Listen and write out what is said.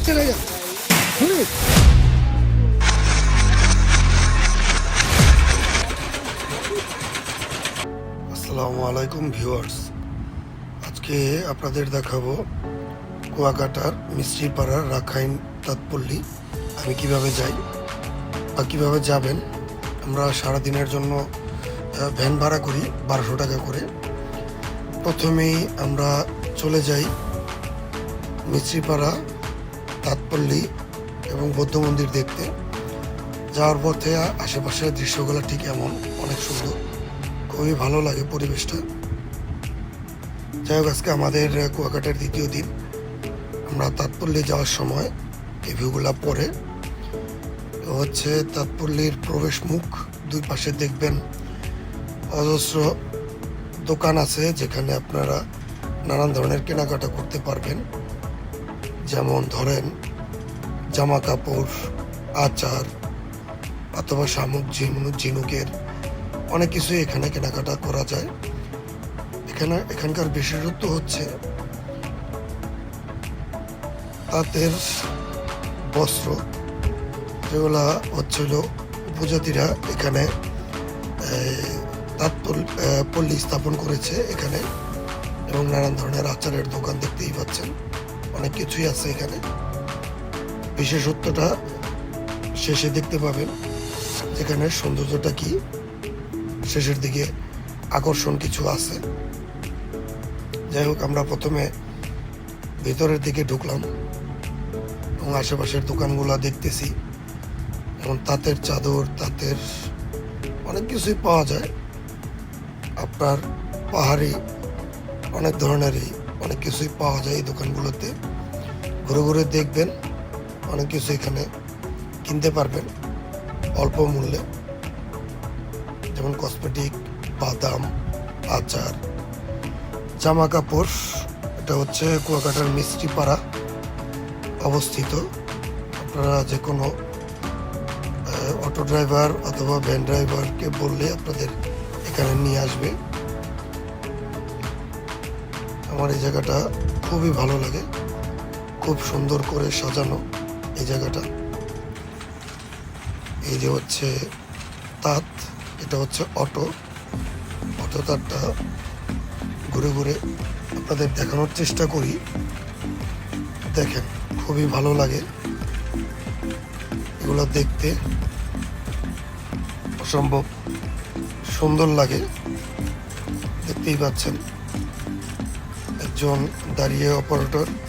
चले जा सुनिए আসসালামু আলাইকুম ভিউয়ার্স আজকে আপনাদের দেখাবো কুয়াকাটার মিস্ত্রিপাড়ার রাখাইন তাৎপল্লী আমি কিভাবে যাই বা কিভাবে যাবেন আমরা সারাদিনের জন্য আহ, ভ্যান ভাড়া করি বারোশো টাকা করে প্রথমেই আমরা চলে যাই মিস্ত্রিপাড়া তাৎপল্লী এবং বৌদ্ধ মন্দির দেখতে। যাওয়ার পথে আশেপাশের দৃশ্যগুলো ঠিক এমন, অনেক সুন্দর। খুবই ভালো লাগে পরিবেশটা। যাই হোক আজকে আমাদের কুয়াকাটার দ্বিতীয় দিন। আমরা তাৎপল্লী যাওয়ার সময় এই ভিউগুলা পরে। হচ্ছে তাৎপল্লীর প্রবেশ মুখ, দুই পাশে দেখবেন অজস্র দোকান আছে যেখানে আপনারা নানান ধরনের কেনাকাটা করতে পারবেন। যেমন ধরেন জামা কাপড় আচার অথবা শামুক ঝিনুক ঝিনুকের অনেক কিছুই এখানে কেনাকাটা করা যায়। এখানে, এখানকার বিশেষত্ব হচ্ছে তাঁতের বস্ত্র, যেগুলা হচ্ছিল উপজাতিরা এখানে তাঁত পল্লী স্থাপন করেছে এখানে এবং নানান ধরনের আচারের দোকান দেখতেই পাচ্ছেন। অনেক কিছুই আছে এখানে। বিশেষত্বটা শেষে দেখতে পাবেন যেখানে সৌন্দর্যটা কি। শেষের দিকে আকর্ষণ কিছু আছে। যাই হোক, আমরা প্রথমে ভেতরের দিকে ঢুকলাম এবং আশেপাশের দোকানগুলো দেখতেছি। এবং তাঁতের চাদর, তাঁতের অনেক কিছুই পাওয়া যায়। আপনার পাহাড়ি অনেক ধরনেরই অনেক কিছুই পাওয়া যায় এই দোকানগুলোতে। ঘুরে ঘুরে দেখবেন, অনেক কিছু এখানে কিনতে পারবেন অল্প মূল্যে। যেমন কসমেটিক বাদাম, আচার, জামা কাপড়, এটা হচ্ছে কুয়াকাটার মিষ্টি পাড়া অবস্থিত। আপনারা যে কোনো অটো ড্রাইভার অথবা ভ্যান ড্রাইভারকে বললে আপনাদের এখানে নিয়ে আসবে। আমার এই জায়গাটা খুবই ভালো লাগে। খুব সুন্দর করে সাজানো এই জায়গাটা। এই যে হচ্ছে তাঁত, এটা হচ্ছে অটো। অটো তারটা ঘুরে ঘুরে আপনাদের দেখানোর চেষ্টা করি। দেখেন, খুবই ভালো লাগে। এগুলো দেখতে অসম্ভব সুন্দর লাগে। দেখতেই পাচ্ছেন, একজন দাঁড়িয়ে অপারেটর